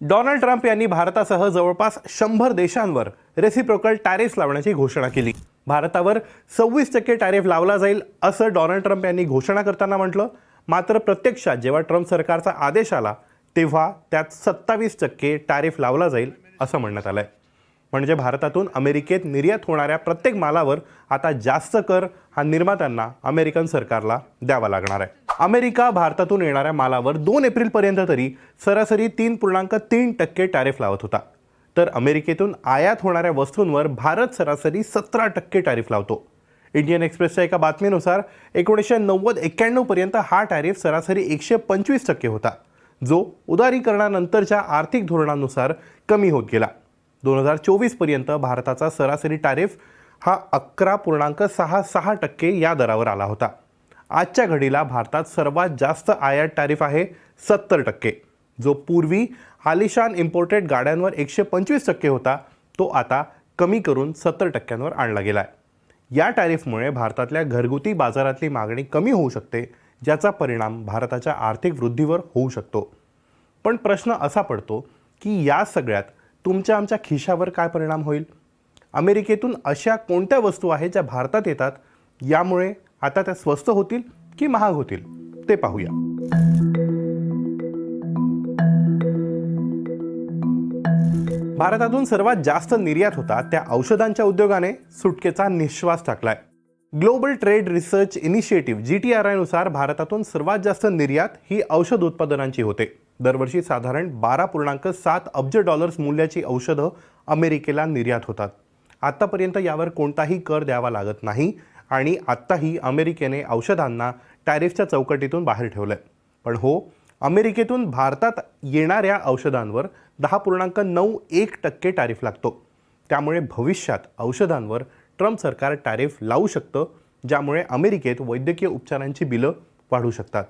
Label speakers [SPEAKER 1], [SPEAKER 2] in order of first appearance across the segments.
[SPEAKER 1] Donald Trump यांनी भारतासह जवळपास शंभर देशांवर रेसिप्रोकल टॅरिफ लावण्याची घोषणा केली. भारतावर सव्वीस टक्के टॅरिफ लावला जाईल असं डोनाल्ड ट्रम्प यांनी घोषणा करताना म्हटलं. मात्र प्रत्यक्षात जेव्हा ट्रम्प सरकारचा आदेश आला तेव्हा त्यात सत्तावीस टक्के टॅरिफ लावला जाईल असं म्हणण्यात आलं आहे म्हणजे भारतातून अमेरिकेत निर्यात होणाऱ्या प्रत्येक मालावर आता जास्त कर हा निर्मात्यांना अमेरिकन सरकारला द्यावा लागणार आहे. अमेरिका भारतातून येणाऱ्या मालावर दोन एप्रिलपर्यंत तरी सरासरी तीन पूर्णांक तीन टक्के टॅरिफ लावत होता. तर अमेरिकेतून आयात होणाऱ्या वस्तूंवर भारत सरासरी सतरा टक्के टॅरिफ लावतो. इंडियन एक्सप्रेसच्या एका बातमीनुसार एकोणीसशे नव्वद एक्क्याण्णवपर्यंत हा टॅरिफ सरासरी एकशे पंचवीस टक्के होता जो उदारीकरणानंतरच्या आर्थिक धोरणानुसार कमी होत गेला. दोन हजार चोवीसपर्यंत भारताचा सरासरी टॅरिफ हा अकरा पूर्णांक सहा सहा टक्के या दरावर आला होता. आजच्या घडीला भारतात सर्वात जास्त आयात टॅरिफ आहे सत्तर टक्के. जो पूर्वी आलिशान इम्पोर्टेड गाड्यांवर एकशे पंचवीस टक्के होता तो आता कमी करून सत्तर टक्क्यांवर आणला गेला आहे या टॅरिफमुळे भारतातल्या घरगुती बाजारातली मागणी कमी होऊ शकते ज्याचा परिणाम भारताच्या आर्थिक वृद्धीवर होऊ शकतो. पण प्रश्न असा पडतो की या सगळ्यात तुमच्या आमच्या खिशावर काय परिणाम होईल? अमेरिकेतून अशा कोणत्या वस्तू आहेत ज्या भारतात येतात? यामुळे आता त्या स्वस्त होतील की महाग होतील ते पाहूया. भारतातून सर्वात जास्त निर्यात होता त्या औषधांच्या उद्योगाने सुटकेचा निश्वास टाकलाय. Global trade research initiative G T R आयनुसार भारतातून सर्वात जास्त निर्यात ही औषध उत्पादनांची होते. दरवर्षी साधारण बारा पूर्णांक सात अब्ज डॉलर्स मूल्याची औषधं अमेरिकेला निर्यात होतात. आत्तापर्यंत यावर कोणताही कर द्यावा लागत नाही. आणि आत्ताही अमेरिकेने औषधांना टॅरिफच्या चौकटीतून बाहेर ठेवलं आहे पण हो अमेरिकेतून भारतात येणाऱ्या औषधांवर दहा पूर्णांक नऊ एक टक्के टॅरिफ लागतो. त्यामुळे भविष्यात औषधांवर ट्रम्प सरकार टॅरिफ लावू शकतं ज्यामुळे अमेरिकेत वैद्यकीय उपचारांची बिलं वाढू शकतात.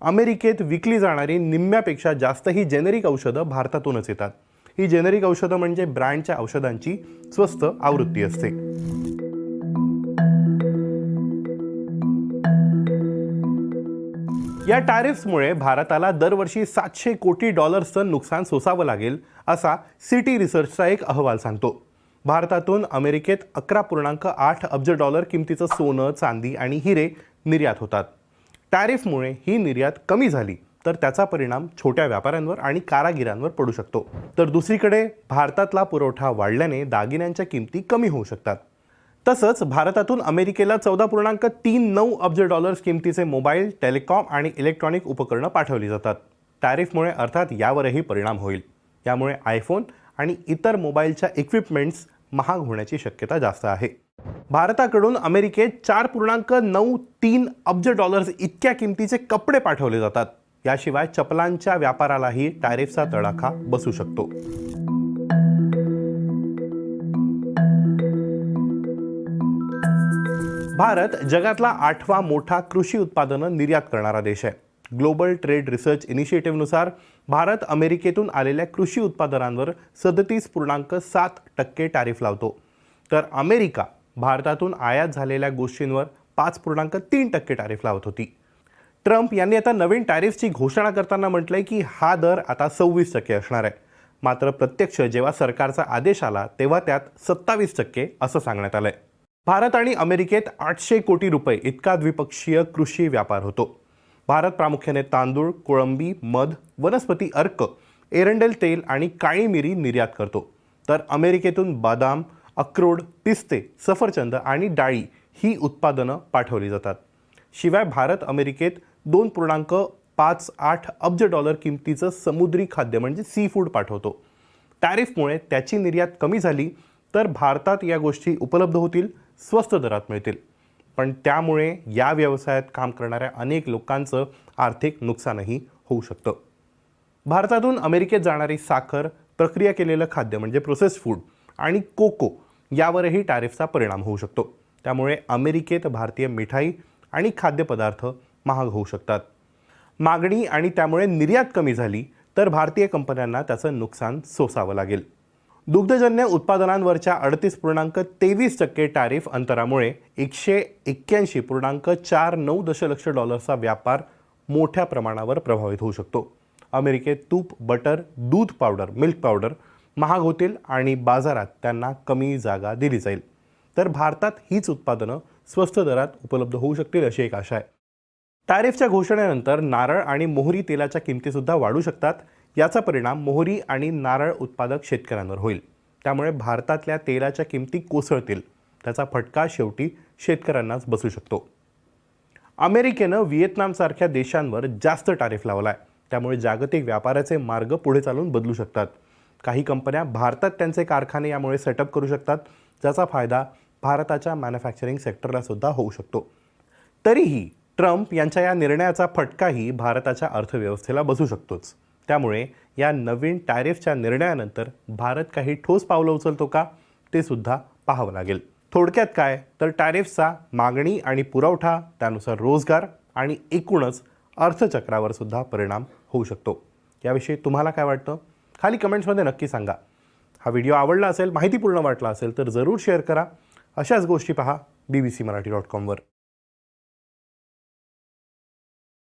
[SPEAKER 1] अमेरिकेत विकली जाणारी निम्म्यापेक्षा जास्त ही जेनेरिक औषधं भारतातूनच येतात. ही जेनेरिक औषधं म्हणजे ब्रँडच्या औषधांची स्वस्त आवृत्ती असते. या टॅरिफ्समुळे भारताला दरवर्षी सातशे कोटी डॉलर्सचं नुकसान सोसावं लागेल असा सिटी रिसर्चचा एक अहवाल सांगतो. भारतातून अमेरिकेत अकरा पूर्णांक आठ अब्ज डॉलर किमतीचं सोनं चांदी आणि हिरे निर्यात होतात. टॅरिफमुळे ही निर्यात कमी झाली तर त्याचा परिणाम छोट्या व्यापाऱ्यांवर आणि कारागिरांवर पडू शकतो. तर दुसरीकडे भारतातला पुरवठा वाढल्याने दागिन्यांच्या किमती कमी होऊ शकतात. तसंच भारतातून अमेरिकेला चौदा पूर्णांक तीन नऊ अब्ज डॉलर्स किमतीचे मोबाईल टेलिकॉम आणि इलेक्ट्रॉनिक उपकरणं पाठवली जातात. टॅरिफमुळे अर्थात यावरही परिणाम होईल. यामुळे आयफोन आणि इतर मोबाईलच्या इक्विपमेंट्स महाग होण्याची शक्यता जास्त आहे. भारताकडून अमेरिकेत चार पूर्णांक नऊ तीन अब्ज डॉलर्स इतक्या किमतीचे कपडे पाठवले जातात. याशिवाय चपलांच्या व्यापारालाही टॅरिफचा तडाखा बसू शकतो. भारत जगातला आठवा मोठा कृषी उत्पादनं निर्यात करणारा देश आहे. ग्लोबल ट्रेड रिसर्च इनिशिएटिव्हनुसार भारत अमेरिकेतून आलेल्या कृषी उत्पादनांवर सदतीस पूर्णांक सात टक्के टॅरिफ लावतो. तर अमेरिका भारतातून आयात झालेल्या गोष्टींवर पाच पूर्णांक तीन टक्के टॅरिफ लावत होती. ट्रम्प यांनी आता नवीन टॅरिफची घोषणा करताना म्हटलंय की हा दर आता सव्वीस टक्के असणार आहे. मात्र प्रत्यक्ष जेव्हा सरकारचा आदेश आला तेव्हा त्यात सत्तावीस टक्के असं सांगण्यात आलं आहे भारत आणि अमेरिकेत आठशे कोटी रुपये इतका द्विपक्षीय कृषी व्यापार होतो. भारत प्रामुख्याने तांदूळ कोळंबी मध वनस्पती अर्क एरंडेल तेल आणि काळी मिरी निर्यात करतो. तर अमेरिकेतून बदाम अक्रोड पिस्ते सफरचंद आणि डाळी ही उत्पादनं पाठवली जातात. शिवाय भारत अमेरिकेत दोन पूर्णांक पाच आठ अब्ज डॉलर किमतीचं समुद्री खाद्य म्हणजे सी फूड पाठवतो. टॅरिफमुळे त्याची निर्यात कमी झाली तर भारतात या गोष्टी उपलब्ध होतील स्वस्त दरात मिळतील. पण त्यामुळे या व्यवसायात काम करणाऱ्या अनेक लोकांचं आर्थिक नुकसानही होऊ शकतं. भारतातून अमेरिकेत जाणारी साखर प्रक्रिया केलेलं खाद्य म्हणजे प्रोसेस फूड आणि कोको यावरही टॅरिफचा परिणाम होऊ शकतो. त्यामुळे अमेरिकेत भारतीय मिठाई आणि खाद्यपदार्थ महाग होऊ शकतात. मागणी आणि त्यामुळे निर्यात कमी झाली तर भारतीय कंपन्यांना त्याचं नुकसान सोसावं लागेल. दुग्धजन्य उत्पादनांवरच्या अडतीस पूर्णांक तेवीस टक्के टॅरिफ अंतरामुळे एकशे एक्क्याऐंशी पूर्णांक चार नऊ दशलक्ष डॉलर्सचा व्यापार मोठ्या प्रमाणावर प्रभावित होऊ शकतो. अमेरिकेत तूप बटर दूध पावडर मिल्क पावडर महाग होतील आणि बाजारात त्यांना कमी जागा दिली जाईल. तर भारतात हीच उत्पादनं स्वस्त दरात उपलब्ध होऊ शकतील अशी एक आशा आहे. टॅरिफच्या घोषणेनंतर नारळ आणि मोहरी तेलाच्या किमतीसुद्धा वाढू शकतात. याचा परिणाम मोहरी आणि नारळ उत्पादक शेतकऱ्यांवर होईल. त्यामुळे भारतातल्या तेलाच्या किमती कोसळतील. त्याचा फटका शेवटी शेतकऱ्यांनाच बसू शकतो. अमेरिकेनं व्हिएतनामसारख्या देशांवर जास्त टॅरिफ लावला आहे त्यामुळे जागतिक व्यापाराचे मार्ग पुढे चालून बदलू शकतात. काही कंपन्या भारतात त्यांचे कारखाने यामुळे सेटअप करू शकतात. ज्याचा फायदा भारताच्या मॅन्युफॅक्चरिंग सेक्टरलासुद्धा होऊ शकतो. तरीही ट्रम्प यांच्या या निर्णयाचा फटकाही भारताच्या अर्थव्यवस्थेला बसू शकतोच. त्यामुळे या नवीन टॅरिफच्या निर्णयानंतर भारत काही ठोस पावलं उचलतो का ते सुद्धा पाहावं लागेल. थोडक्यात काय तर टॅरिफचा मागणी आणि पुरवठा त्यानुसार रोजगार आणि एकूणच अर्थचक्रावर सुद्धा परिणाम होऊ शकतो. याविषयी तुम्हाला काय वाटतं? खाली कमेंट्समध्ये नक्की सांगा. हा व्हिडिओ आवडला असेल माहितीपूर्ण वाटला असेल तर जरूर शेअर करा. अशाच गोष्टी पहा B B C Marathi dot कॉमवर